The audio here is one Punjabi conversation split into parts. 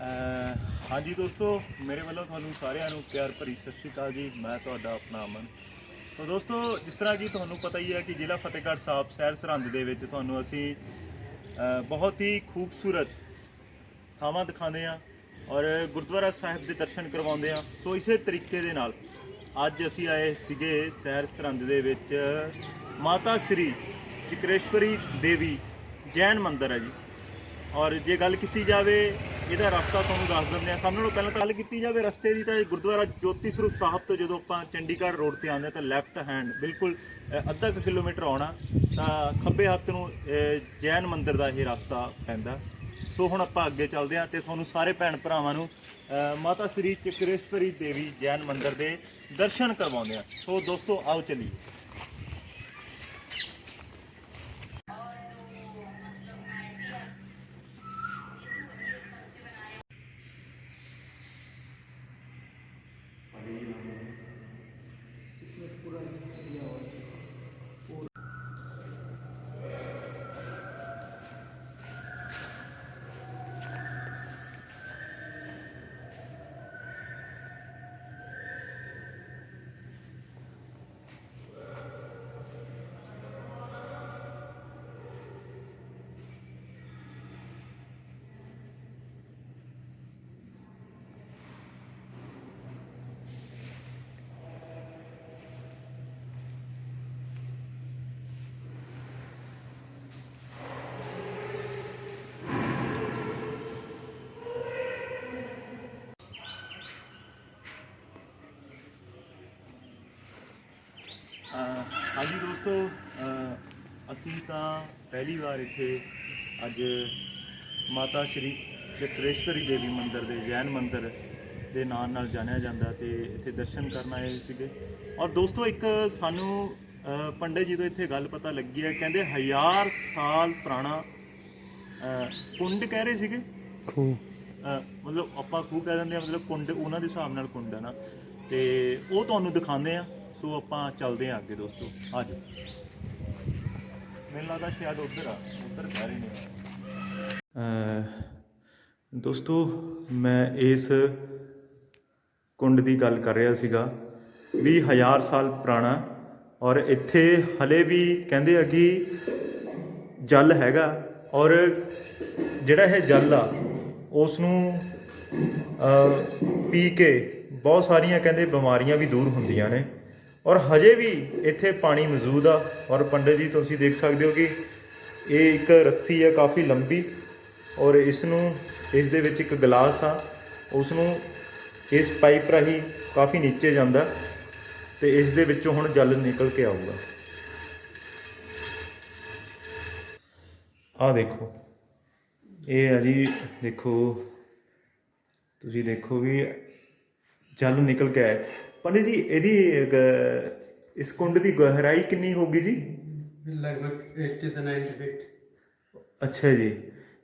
ਹਾਂਜੀ ਦੋਸਤੋ, ਮੇਰੇ ਵੱਲੋਂ ਤੁਹਾਨੂੰ ਸਾਰਿਆਂ ਨੂੰ ਪਿਆਰ ਭਰੀ ਸਤਿ ਸ਼੍ਰੀ ਅਕਾਲ ਜੀ। ਮੈਂ ਤੁਹਾਡਾ ਆਪਣਾ ਅਮਨ। ਸੋ ਦੋਸਤੋ, ਜਿਸ ਤਰ੍ਹਾਂ ਕਿ ਤੁਹਾਨੂੰ ਪਤਾ ਹੀ ਹੈ ਕਿ ਜ਼ਿਲ੍ਹਾ ਫਤਿਹਗੜ੍ਹ ਸਾਹਿਬ ਸ਼ਹਿਰ ਸਰਹੰਦ ਦੇ ਵਿੱਚ ਤੁਹਾਨੂੰ ਅਸੀਂ ਬਹੁਤ ਹੀ ਖੂਬਸੂਰਤ ਥਾਵਾਂ ਦਿਖਾਉਂਦੇ ਆ ਔਰ ਗੁਰਦੁਆਰਾ ਸਾਹਿਬ ਦੇ ਦਰਸ਼ਨ ਕਰਵਾਉਂਦੇ ਆ ਸੋ ਇਸੇ ਤਰੀਕੇ ਦੇ ਨਾਲ ਅੱਜ ਅਸੀਂ ਆਏ ਸੀਗੇ ਸ਼ਹਿਰ ਸਰਹੰਦ ਦੇ ਵਿੱਚ ਮਾਤਾ ਸ੍ਰੀ ਚਿਕਰੇਸ਼ਵਰੀ ਦੇਵੀ ਜੈਨ ਮੰਦਿਰ ਹੈ ਜੀ। ਔਰ ਜੇ ਗੱਲ ਕੀਤੀ ਜਾਵੇ ਇਹਦਾ ਰਸਤਾ ਤੁਹਾਨੂੰ ਦੱਸ ਦਿੰਦੇ ਆ ਸਭ ਨਾਲੋਂ ਪਹਿਲਾਂ ਗੱਲ ਕੀਤੀ ਜਾਵੇ ਰਸਤੇ ਦੀ ਤਾਂ ਇਹ ਗੁਰਦੁਆਰਾ ਜੋਤੀ ਸਰੂਪ ਸਾਹਿਬ ਤੋਂ ਜਦੋਂ ਆਪਾਂ ਚੰਡੀਗੜ੍ਹ ਰੋਡ ਤੇ ਆਉਂਦੇ ਹਾਂ ਤਾਂ ਲੈਫਟ ਹੈਂਡ ਬਿਲਕੁਲ ਅੱਧਾ ਕੁ ਕਿਲੋਮੀਟਰ ਆਉਣਾ, ਤਾਂ ਖੱਬੇ ਹੱਥ ਨੂੰ ਜੈਨ ਮੰਦਿਰ ਦਾ ਇਹ ਰਸਤਾ ਪੈਂਦਾ। ਸੋ ਹੁਣ ਆਪਾਂ ਅੱਗੇ ਚੱਲਦੇ ਹਾਂ ਤੇ ਤੁਹਾਨੂੰ ਸਾਰੇ ਭੈਣ ਭਰਾਵਾਂ ਨੂੰ ਮਾਤਾ ਸ੍ਰੀ ਚਕਰੇਸ਼ਵਰੀ ਦੇਵੀ ਜੈਨ ਮੰਦਿਰ ਦੇ ਦਰਸ਼ਨ ਕਰਵਾਉਂਦੇ ਆ ਸੋ ਦੋਸਤੋ, ਆਓ ਚੱਲੀਏ ਅਹ ਹਾਂਜੀ ਦੋਸਤੋ ਅਸੀਂ ਤਾਂ ਪਹਿਲੀ ਵਾਰ ਇੱਥੇ ਅੱਜ ਮਾਤਾ ਸ਼੍ਰੀ ਚਕਰੇਸ਼ਵਰੀ ਦੇਵੀ ਮੰਦਿਰ ਦੇ ਜੈਨ ਮੰਦਿਰ ਦੇ ਨਾਂ ਨਾਲ ਜਾਣਿਆ ਜਾਂਦਾ ਤੇ ਇੱਥੇ ਦਰਸ਼ਨ ਕਰਨ ਆਏ ਸੀਗੇ। ਔਰ ਦੋਸਤੋ ਇੱਕ ਸਾਨੂੰ ਪੰਡਿਤ ਜੀ ਤੋਂ ਇੱਥੇ ਗੱਲ ਪਤਾ ਲੱਗੀ ਹੈ ਕਹਿੰਦੇ ਹਜ਼ਾਰ ਸਾਲ ਪੁਰਾਣਾ ਕੁੰਡ ਕਹਿ ਰਹੇ ਸੀਗੇ? ਖੂਹ। ਅਹ ਮਤਲਬ ਆਪਾਂ ਖੂਹ ਕਹਿ ਦਿੰਦੇ ਆ ਮਤਲਬ ਕੁੰਡ ਉਹਨਾਂ ਦੇ ਹਿਸਾਬ ਨਾਲ ਕੁੰਡ ਹੈ ਨਾ। ਤੇ ਉਹ ਤੁਹਾਨੂੰ ਦਿਖਾਉਂਦੇ ਆ ਸੋ ਆਪਾਂ ਚੱਲਦੇ ਆ ਅੱਗੇ ਦੋਸਤੋ, ਆ ਜਾਓ। ਮੈਨੂੰ ਲੱਗਦਾ ਸ਼ਾਇਦ ਉੱਧਰ ਆ, ਉੱਧਰ ਕਹਿ ਰਹੇ ਨੇ। ਦੋਸਤੋ, ਮੈਂ ਇਸ ਕੁੰਡ ਦੀ ਗੱਲ ਕਰ ਰਿਹਾ ਸੀਗਾ ਵੀ ਹਜ਼ਾਰ ਸਾਲ ਪੁਰਾਣਾ, ਔਰ ਇੱਥੇ ਹਲੇ ਵੀ ਕਹਿੰਦੇ ਆ ਕਿ ਜਲ ਹੈਗਾ, ਔਰ ਜਿਹੜਾ ਇਹ ਜਲ ਆ ਉਸ ਨੂੰ ਪੀ ਕੇ ਬਹੁਤ ਸਾਰੀਆਂ ਕਹਿੰਦੇ ਬਿਮਾਰੀਆਂ ਵੀ ਦੂਰ ਹੁੰਦੀਆਂ ਨੇ। ਔਰ ਹਜੇ ਵੀ ਇੱਥੇ ਪਾਣੀ ਮੌਜੂਦ ਆ ਔਰ ਪੰਡਿਤ ਜੀ, ਤੁਸੀਂ ਦੇਖ ਸਕਦੇ ਹੋ ਕਿ ਇਹ ਇੱਕ ਰੱਸੀ ਹੈ ਕਾਫੀ ਲੰਬੀ ਔਰ ਇਸ ਨੂੰ ਇਸ ਦੇ ਵਿੱਚ ਇੱਕ ਗਲਾਸ ਆ ਉਸ ਨੂੰ ਇਸ ਪਾਈਪ ਰਾਹੀਂ ਕਾਫੀ ਨੀਚੇ ਜਾਂਦਾ ਤੇ ਇਸ ਦੇ ਵਿੱਚੋਂ ਹੁਣ ਜਲ ਨਿਕਲ ਕੇ ਆਊਗਾ। ਆਹ ਦੇਖੋ, ਇਹ ਆ ਜੀ, ਦੇਖੋ, ਤੁਸੀਂ ਦੇਖੋ ਵੀ ਜਲ ਨਿਕਲ ਕੇ ਆਇਆ ਪੰਡਿਤ ਜੀ ਇਹਦੀ ਗ- ਇਸ ਕੁੰਡ ਦੀ ਗਹਿਰਾਈ ਕਿੰਨੀ ਹੋਗੀ ਜੀ लगभग 80 से 90 फीट ਅੱਛਾ ਜੀ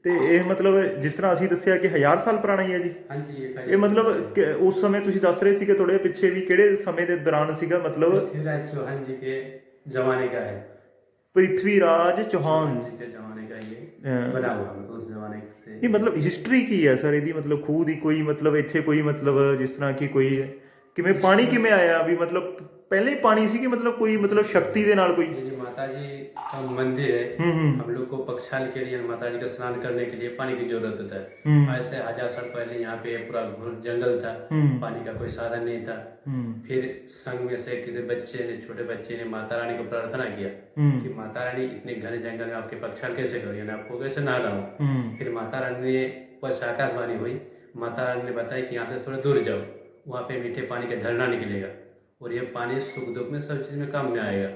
ਤੇ ਇਹ ਮਤਲਬ ਜਿਸ ਤਰ੍ਹਾਂ ਅਸੀਂ ਦੱਸਿਆ ਕਿ ਹਜ਼ਾਰ ਸਾਲ ਪੁਰਾਣਾ ਹੀ ਹੈ ਜੀ हाँ जी ये ਇਹ ਮਤਲਬ ਕਿ ਉਸ ਸਮੇਂ ਤੁਸੀਂ ਦੱਸ ਰਹੇ ਸੀ ਕਿ ਥੋੜੇ ਪਿੱਛੇ ਵੀ ਕਿਹੜੇ ਸਮੇਂ ਦੇ ਦੌਰਾਨ ਸੀਗਾ ਮਤਲਬ पृथ्वीराज चौहान जी के जमाने का है ਪ੍ਰਿਥਵੀ ਰਾਜ ਚੌਹਾਨ जी के जमाने का ये हाँ। बना हुआ मतलब उस जमाने से ਇਹ ਮਤਲਬ ਹਿਸਟਰੀ ਕੀ ਹੈ ਸਰ ਇਹਦੀ ਮਤਲਬ ਖੂਹ ਦੀ ਕੋਈ ਮਤਲਬ ਇੱਥੇ ਕੋਈ ਮਤਲਬ ਜਿਸ ਤਰ੍ਹਾਂ ਕਿ ਕੋਈ ਕਿਵੇਂ ਪਾਣੀ ਕਿਵੇਂ ਆਇਆ ਵੀ ਮਤਲਬ पहले ही पानी थी कि मतलब कोई मतलब शक्ति के नाल कोई जी माता जी का मंदिर है हम्म, हम्म। हम लोग को पक्षाल के लिए माता जी का स्नान करने के लिए पानी की जरूरत होता हम्म। है ऐसे हजार साल पहले यहाँ पे पूरा घोर जंगल था हम्म। पानी का कोई साधन नहीं था हम्म, फिर संघ में से किसी बच्चे ने छोटे बच्चे ने माता रानी को प्रार्थना किया हम्म, कि माता रानी इतने घने जंगल में आपके पक्षाल कैसे करो यानी आपको कैसे नहलाऊं हम्म, फिर माता रानी ने बस आकाशवाणी हुई माता रानी ने बताया कि यहाँ से थोड़ा दूर जाओ वहाँ पे मीठे पानी का झरना निकलेगा और ये पानी सुख दुख में सब चीज़ में काम में आएगा।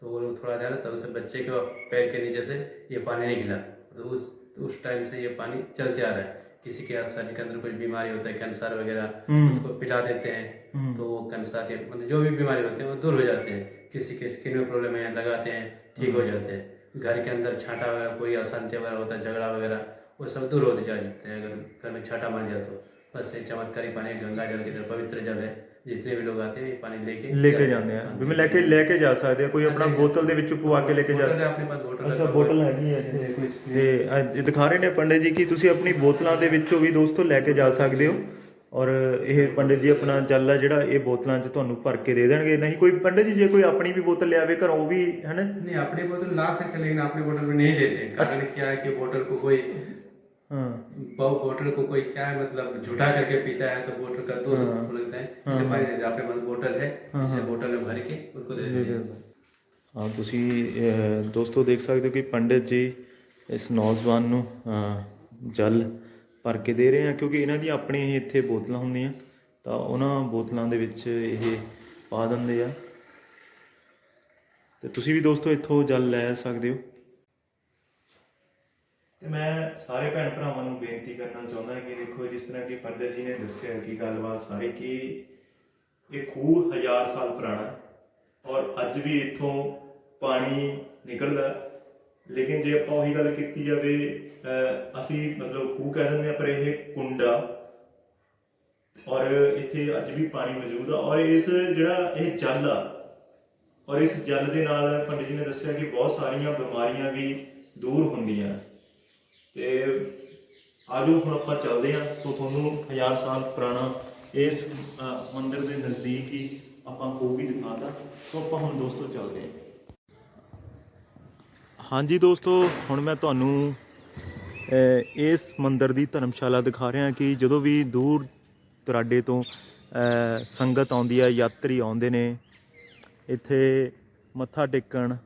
तो वो लोग थोड़ा ध्यान तब से बच्चे के पैर के नीचे से ये पानी निकला। तो उस उस टाइम से ये पानी चलते आ रहा है। किसी के शरीर के अंदर कुछ बीमारी होता है कैंसर वगैरह हम्म। उसको पिला देते हैं। हम्म। तो वो कैंसर के मतलब जो भी बीमारी होते हैं वो दूर हो जाते हैं। किसी के स्किन में प्रॉब्लम है लगाते हैं ठीक हो जाते हैं। घर के अंदर छाटा वगैरह कोई अशांति वगैरह होता है झगड़ा वगैरह वो सब दूर होते जा जाते हैं। अगर घर में छाटा मर जाए तो। बस ये चमत्कारी पानी गंगा जल की तरह पवित्र जल है। ਜਿਤਨੇ ਵੀ ਲੋਕ ਆਤੇ ਪਾਣੀ ਲੈ ਕੇ ਲੈ ਕੇ ਜਾਂਦੇ ਆ। ਵੀ ਮੈਂ ਲੈ ਕੇ ਲੈ ਕੇ ਜਾ ਸਕਦੇ ਆ ਕੋਈ ਆਪਣਾ ਬੋਤਲ ਦੇ ਵਿੱਚ ਪਵਾ ਕੇ ਲੈ ਕੇ ਜਾ ਸਕਦੇ ਆਪਣੇ ਪਾਸ ਬੋਤਲ ਅੱਛਾ ਬੋਤਲ ਹੈਗੀ ਹੈ ਇੱਥੇ ਕੋਈ ਤੇ ਇਹ ਦਿਖਾ ਰਹੇ ਨੇ ਪੰਡਿਤ ਜੀ ਕਿ ਤੁਸੀਂ ਆਪਣੀ ਬੋਤਲਾਂ ਦੇ ਵਿੱਚੋਂ ਵੀ ਦੋਸਤੋ ਲੈ ਕੇ ਜਾ ਸਕਦੇ ਹੋ। ਔਰ ਇਹ ਪੰਡਿਤ ਜੀ ਆਪਣਾ ਜਲ ਆ ਜਿਹੜਾ ਇਹ ਬੋਤਲਾਂ 'ਚ ਤੁਹਾਨੂੰ ਭਰ ਕੇ ਦੇ ਦੇਣਗੇ। ਨਹੀਂ ਕੋਈ ਪੰਡਿਤ ਜੀ ਜੇ ਕੋਈ ਆਪਣੀ ਵੀ ਬੋਤਲ ਲਿਆਵੇ ਘਰ ਉਹ ਵੀ ਹੈ ਨਹੀਂ ਆਪਣੀ ਬੋਤਲ ਲਾ ਸਕਦੇ ਲੇਕਿਨ ਆਪਣੀ ਬੋਤਲ ਵੀ ਨਹੀਂ ਦੇਤੇ। ਕਾਰਨ ਕੀ ਹੈ ਕਿ ਬੋਤਲ ਕੋ ਕੋਈ ਹਾਂ बहु- बोतल को कोई क्या है मतलब झूठा करके पीता है तो बोतल का दो लगता है इसलिए पानी देते हैं। अपने पास बोतल है इसे बोतल में भर के उनको दे देते हैं ਹਾਂ ਤੁਸੀਂ ਅਹ, ਦੋਸਤੋ ਦੇਖ ਸਕਦੇ ਹੋ ਕਿ ਪੰਡਿਤ ਜੀ ਇਸ ਨੌਜਵਾਨ ਨੂੰ ਅਹ, ਜਲ ਭਰ ਕੇ ਦੇ ਰਹੇ ਆ ਕਿਉਂਕਿ ਇਹਨਾਂ ਦੀਆਂ ਆਪਣੀਆਂ ਹੀ ਇੱਥੇ ਬੋਤਲਾਂ ਹੁੰਦੀਆਂ ਤਾਂ ਉਹਨਾਂ ਬੋਤਲਾਂ ਦੇ ਵਿੱਚ ਇਹ ਪਾ ਦਿੰਦੇ ਆ ਤੇ ਤੁਸੀਂ ਵੀ ਦੋਸਤੋ ਇੱਥੋਂ ਜਲ ਲੈ ਸਕਦੇ ਹੋ ਤੇ ਮੈਂ ਸਾਰੇ ਭੈਣ ਭਰਾਵਾਂ ਨੂੰ ਬੇਨਤੀ ਕਰਨਾ ਚਾਹੁੰਦਾ ਕਿ ਦੇਖੋ, ਜਿਸ ਤਰ੍ਹਾਂ ਕਿ ਪੰਡਿਤ ਜੀ ਨੇ ਦੱਸਿਆ ਕਿ ਗੱਲਬਾਤ ਸਾਰੀ ਕਿ ਇਹ ਖੂਹ ਹਜ਼ਾਰ ਸਾਲ ਪੁਰਾਣਾ ਔਰ ਅੱਜ ਵੀ ਇੱਥੋਂ ਪਾਣੀ ਨਿਕਲਦਾ ਲੇਕਿਨ ਜੇ ਆਪਾਂ ਉਹੀ ਗੱਲ ਕੀਤੀ ਜਾਵੇ ਅਸੀਂ ਮਤਲਬ ਖੂਹ ਕਹਿ ਦਿੰਦੇ ਆ ਪਰ ਇਹ ਕੁੰਡਾ ਔਰ ਇੱਥੇ ਅੱਜ ਵੀ ਪਾਣੀ ਮੌਜੂਦ ਆ ਔਰ ਇਸ ਜਿਹੜਾ ਇਹ ਜਲ ਆ, ਔਰ ਇਸ ਜਲ ਦੇ ਨਾਲ ਪੰਡਿਤ ਜੀ ਨੇ ਦੱਸਿਆ ਕਿ ਬਹੁਤ ਸਾਰੀਆਂ ਬਿਮਾਰੀਆਂ ਵੀ ਦੂਰ ਹੁੰਦੀਆਂ ਤੇ ਆਜੋ ਹੁਣ ਆਪਾਂ ਚੱਲਦੇ ਹਾਂ। ਸੋ ਤੁਹਾਨੂੰ ਹਜ਼ਾਰ ਸਾਲ ਪੁਰਾਣਾ ਇਸ ਅ, ਮੰਦਿਰ ਦੇ ਨਜ਼ਦੀਕ ਹੀ ਆਪਾਂ ਖੂਹ ਵੀ ਦਿਖਾਤਾ। ਸੋ ਆਪਾਂ ਹੁਣ ਦੋਸਤੋ ਚੱਲਦੇ ਹਾਂ। ਹਾਂਜੀ ਦੋਸਤੋ ਹੁਣ ਮੈਂ ਤੁਹਾਨੂੰ ਇਸ ਮੰਦਿਰ ਦੀ ਧਰਮਸ਼ਾਲਾ ਦਿਖਾ ਰਿਹਾ ਕਿ ਜਦੋਂ ਵੀ ਦੂਰ ਦਰਾਡੇ ਤੋਂ ਸੰਗਤ ਆਉਂਦੀ ਹੈ ਯਾਤਰੀ ਆਉਂਦੇ ਨੇ ਇੱਥੇ ਮੱਥਾ ਟੇਕਣ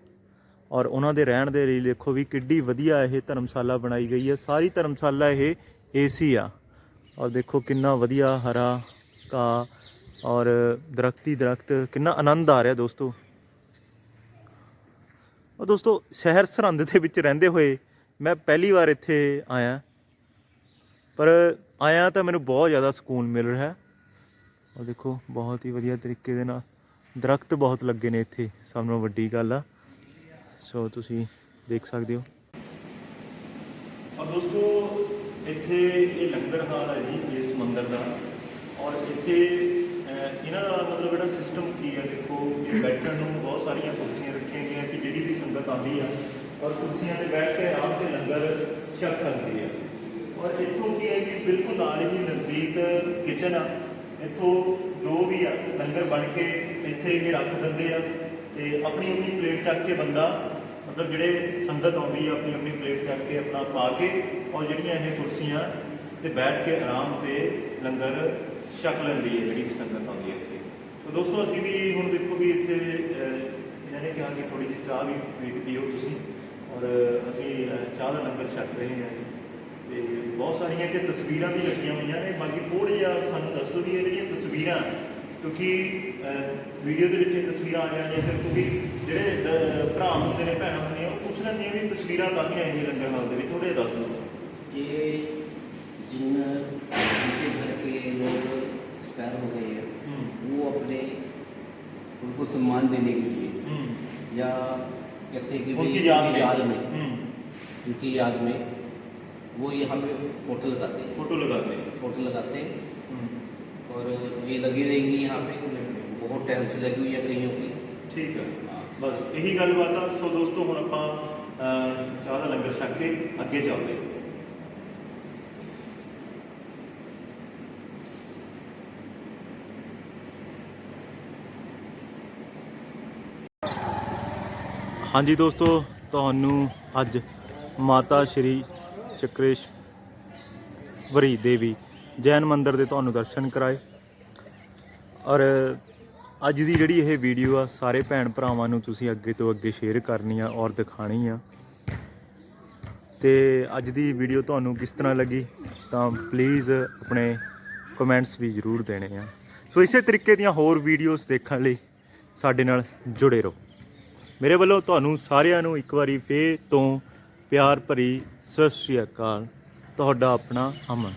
ਔਰ ਉਹਨਾਂ ਦੇ ਰਹਿਣ ਦੇ ਲਈ ਦੇਖੋ ਵੀ ਕਿੱਡੀ ਵਧੀਆ ਇਹ ਧਰਮਸ਼ਾਲਾ ਬਣਾਈ ਗਈ ਹੈ। ਸਾਰੀ ਧਰਮਸ਼ਾਲਾ ਇਹ ਏਸੀ ਆ। ਔਰ ਦੇਖੋ ਕਿੰਨਾ ਵਧੀਆ ਹਰਾ ਘਾਹ ਔਰ ਦਰਖਤੀ ਦਰਖਤ, ਕਿੰਨਾ ਆਨੰਦ ਆ ਰਿਹਾ ਦੋਸਤੋ। ਔਰ ਦੋਸਤੋ, ਸ਼ਹਿਰ ਸਰਹੰਦ ਦੇ ਵਿੱਚ ਰਹਿੰਦੇ ਹੋਏ ਮੈਂ ਪਹਿਲੀ ਵਾਰ ਇੱਥੇ ਆਇਆ। ਪਰ ਆਇਆ ਤਾਂ ਮੈਨੂੰ ਬਹੁਤ ਜ਼ਿਆਦਾ ਸਕੂਨ ਮਿਲ ਰਿਹਾ। ਹੈ ਔਰ ਦੇਖੋ, ਬਹੁਤ ਹੀ ਵਧੀਆ ਤਰੀਕੇ ਦੇ ਨਾਲ ਦਰਖਤ ਬਹੁਤ ਲੱਗੇ ਨੇ ਇੱਥੇ। ਸਭ ਨਾਲੋਂ ਵੱਡੀ ਗੱਲ ਆ। ਸੋ ਤੁਸੀਂ ਦੇਖ ਸਕਦੇ ਹੋ। ਔਰ ਦੋਸਤੋ, ਇੱਥੇ ਇਹ ਲੰਗਰ ਹਾਲ ਹੈ ਜੀ, ਇਸ ਮੰਦਿਰ ਦਾ। ਔਰ ਇੱਥੇ ਇਹਨਾਂ ਦਾ ਮਤਲਬ ਜਿਹੜਾ ਸਿਸਟਮ ਕੀ ਹੈ, ਦੇਖੋ, ਇਹ ਬੈਠਣ ਨੂੰ ਬਹੁਤ ਸਾਰੀਆਂ ਕੁਰਸੀਆਂ ਰੱਖੀਆਂ ਗਈਆਂ ਕਿ ਜਿਹੜੀ ਵੀ ਸੰਗਤ ਆਉਂਦੀ ਆ, ਔਰ ਕੁਰਸੀਆਂ ਤੇ ਬੈਠ ਕੇ ਆਰਾਮ ਤੇ ਲੰਗਰ ਛਕ ਸਕਦੀ ਹੈ ਔਰ ਇੱਥੋਂ ਕੀ ਹੈ ਕਿ ਬਿਲਕੁਲ ਨਾਲ ਹੀ ਨਜ਼ਦੀਕ ਕਿਚਨ ਆ। ਇੱਥੋਂ ਜੋ ਵੀ ਆ, ਲੰਗਰ ਬਣ ਕੇ ਇੱਥੇ ਇਹ ਰੱਖ ਦਿੰਦੇ ਆ ਤੇ ਆਪਣੀ ਆਪਣੀ ਪਲੇਟ ਚੱਕ ਕੇ ਬੰਦਾ ਮਤਲਬ ਜਿਹੜੇ ਸੰਗਤ ਆਉਂਦੀ ਆ, ਆਪਣੀ ਆਪਣੀ ਪਲੇਟ ਚੱਕ ਕੇ ਆਪਣਾ ਪਾ ਕੇ ਔਰ ਜਿਹੜੀਆਂ ਇਹ ਕੁਰਸੀਆਂ ਤੇ ਬੈਠ ਕੇ ਆਰਾਮ ਤੇ ਲੰਗਰ ਛਕ ਲੈਂਦੀ ਹੈ, ਜਿਹੜੀ ਸੰਗਤ ਆਉਂਦੀ ਹੈ ਇੱਥੇ। ਤਾਂ ਦੋਸਤੋ, ਅਸੀਂ ਵੀ ਹੁਣ ਦੇਖੋ ਵੀ ਇੱਥੇ ਇਹਨਾਂ ਨੇ ਕਿਹਾ ਕਿ ਥੋੜੀ ਜਿਹੀ ਚਾਹ ਵੀ ਪੀ- ਪੀਓ ਤੁਸੀਂ। ਔਰ ਅਸੀਂ ਚਾਹ ਦਾ ਲੰਗਰ ਛਕ ਰਹੇ ਹਾਂ ਤੇ ਬਹੁਤ ਸਾਰੀਆਂ ਕਿ ਤਸਵੀਰਾਂ ਵੀ ਲੱਗੀਆਂ ਹੋਈਆਂ ਨੇ। ਬਾਕੀ ਥੋੜ੍ਹਾ ਜਿਹਾ ਸਾਨੂੰ ਦੱਸੋ ਵੀ ਇਹ ਜਿਹੜੀਆਂ ਤਸਵੀਰਾਂ ਕਿਉਂਕਿ ਵੀਡੀਓ ਦੇ ਵਿੱਚ ਇਹ ਤਸਵੀਰਾਂ ਆ ਜਾਣੀਆਂ ਫਿਰ ਕਿਉਂਕਿ ਜਿਹੜੇ ਅਹ, ਭਰਾ ਹੁੰਦੇ ਨੇ ਭੈਣਾਂ ਹੁੰਦੀਆਂ ਉਹ ਪੁੱਛ ਲੈਂਦੀਆਂ ਵੀ ਤਸਵੀਰਾਂ ਕਾਹਦੀਆਂ ਇਹ ਲੰਗਰ ਹਾਲ ਦੇ ਵਿੱਚ ਥੋੜ੍ਹਾ ਜਿਹਾ ਦੱਸ ਦਿਓ ये जिन जिनके घर के लोग एक्सपायर हो गए हैं ਹੂੰ वो अपने उनको सम्मान देने के लिए ਹੂੰ या कहते हैं कि भाई उनकी याद में याद में हम्म, उनकी याद में वो यहाँ पे फोटो लगाते हैं फोटो लगाते हैं फोटो लगाते हैं हम्म, और ये लगी रहेंगी यहाँ पे बहुत टाइम से लगी हुई है कईयों की ਠੀਕ ਹੈ हाँ। ਬਸ ਇਹੀ ਗੱਲਬਾਤ ਆ ਸੋ ਦੋਸਤੋ ਹੁਣ ਆਪਾਂ ਅਹ, ਚਾਹ ਦਾ ਲੰਗਰ ਛਕ ਕੇ ਅੱਗੇ ਚੱਲਦੇ ਹਾਂ ਹਾਂਜੀ ਦੋਸਤੋ ਤੁਹਾਨੂੰ ਅੱਜ ਮਾਤਾ ਸ਼੍ਰੀ ਚੱਕਰੇਸ਼ਵਰੀ ਦੇਵੀ ਜੈਨ ਮੰਦਿਰ ਦੇ ਤੁਹਾਨੂੰ ਦਰਸ਼ਨ ਕਰਾਏ। ਔਰ ਅੱਜ ਦੀ ਜਿਹੜੀ ਇਹ ਵੀਡੀਓ ਆ, ਸਾਰੇ ਭੈਣ ਭਰਾਵਾਂ ਨੂੰ ਤੁਸੀਂ ਅੱਗੇ ਤੋਂ ਅੱਗੇ ਸ਼ੇਅਰ ਕਰਨੀ ਆ ਔਰ ਦਿਖਾਣੀ ਆ। ਤੇ ਅੱਜ ਦੀ ਵੀਡੀਓ ਤੁਹਾਨੂੰ ਕਿਸ ਤਰ੍ਹਾਂ ਲੱਗੀ, ਤਾਂ ਪਲੀਜ਼ ਆਪਣੇ ਕਮੈਂਟਸ ਵੀ ਜ਼ਰੂਰ ਦੇਣੇ ਆ। ਸੋ ਇਸੇ ਤਰੀਕੇ ਦੀਆਂ ਹੋਰ ਵੀਡੀਓਜ਼ ਦੇਖਣ ਲਈ ਸਾਡੇ ਨਾਲ ਜੁੜੇ ਰਹੋ। ਮੇਰੇ ਵੱਲੋਂ ਤੁਹਾਨੂੰ ਸਾਰਿਆਂ ਨੂੰ ਇੱਕ ਵਾਰੀ ਫੇਰ ਤੋਂ ਪਿਆਰ ਭਰੀ ਸਤਿ ਸ਼੍ਰੀ ਅਕਾਲ। ਤੁਹਾਡਾ ਆਪਣਾ ਅਮਨ।